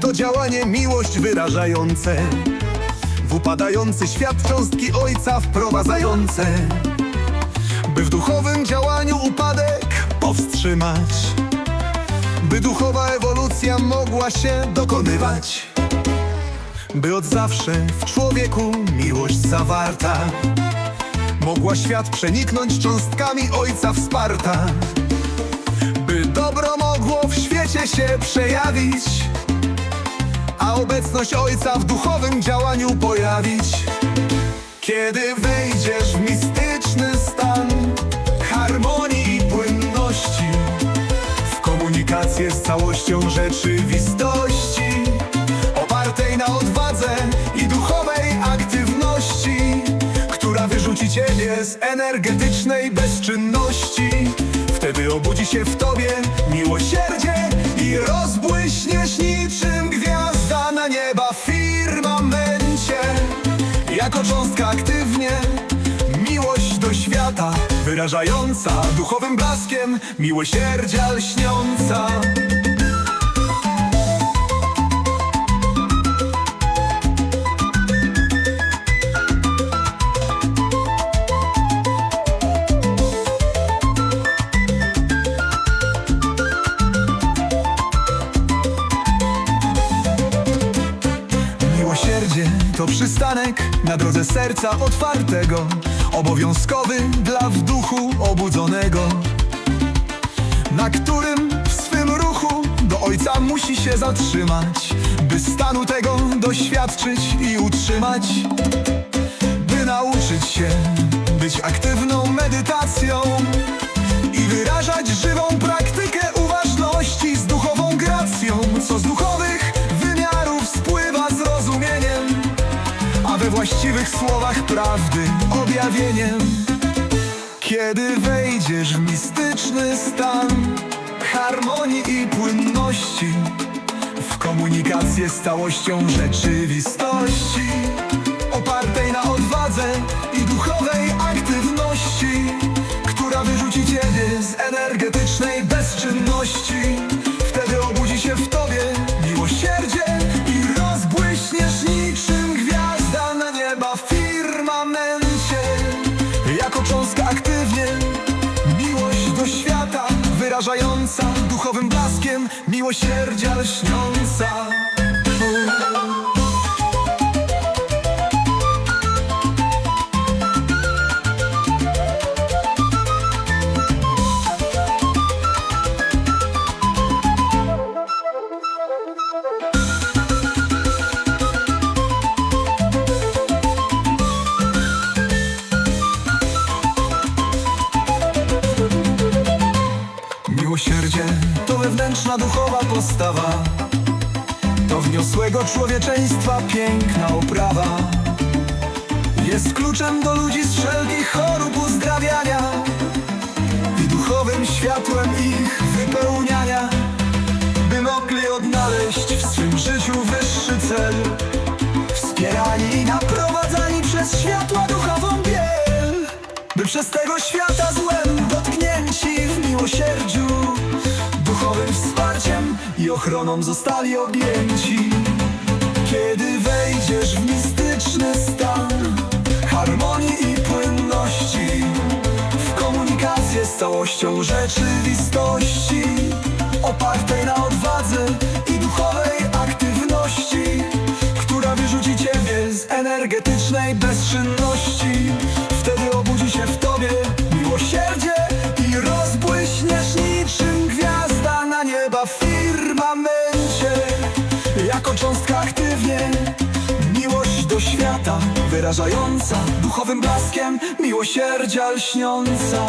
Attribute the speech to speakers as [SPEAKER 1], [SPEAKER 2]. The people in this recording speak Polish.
[SPEAKER 1] To działanie miłość wyrażające. W upadający świat cząstki Ojca wprowadzające. By w duchowym działaniu upadek powstrzymać. By duchowa ewolucja mogła się dokonywać. By od zawsze w człowieku miłość zawarta. Mogła świat przeniknąć cząstkami Ojca wsparta. By dobro mogło w świecie się przejawić obecność Ojca w duchowym działaniu pojawić. Kiedy wejdziesz w mistyczny stan Harmonii i płynności W komunikację z całością rzeczywistości Opartej na odwadze i duchowej aktywności Która wyrzuci ciebie z energetycznej bezczynności Wtedy obudzi się w tobie miłosierdzie I rozbłyśniesz Jako cząstka aktywnie. Miłość do świata Wyrażająca duchowym blaskiem Miłosierdzia lśniąca to przystanek na drodze serca otwartego Obowiązkowy dla w duchu obudzonego Na którym w swym ruchu do Ojca musi się zatrzymać By stanu tego doświadczyć i utrzymać By nauczyć się być aktywną medytacją właściwych słowach prawdy objawieniem. Kiedy wejdziesz w mistyczny stan Harmonii i płynności W komunikację z całością rzeczywistości Opartej na duchowym blaskiem Miłosierdzia lśniąca to wewnętrzna duchowa postawa. To wniosłego człowieczeństwa piękna oprawa. Jest kluczem do ludzi z wszelkich chorób uzdrawiania I duchowym światłem ich wypełniania By mogli odnaleźć w swym życiu wyższy cel. Wspierani i naprowadzani przez światła duchową biel By przez tego świata złem dotknięci w miłosierdziu wsparciem i ochroną zostali objęci. Kiedy wejdziesz w mistyczny stan Harmonii i płynności W komunikację z całością rzeczywistości Opartej na odwadze i duchowej aktywności Która wyrzuci ciebie z energetycznej bezczynności. Wtedy obudzi się w tobie miłosierdzie firmamencie Jako cząstka aktywnie. Miłość do świata wyrażająca Duchowym blaskiem miłosierdzia lśniąca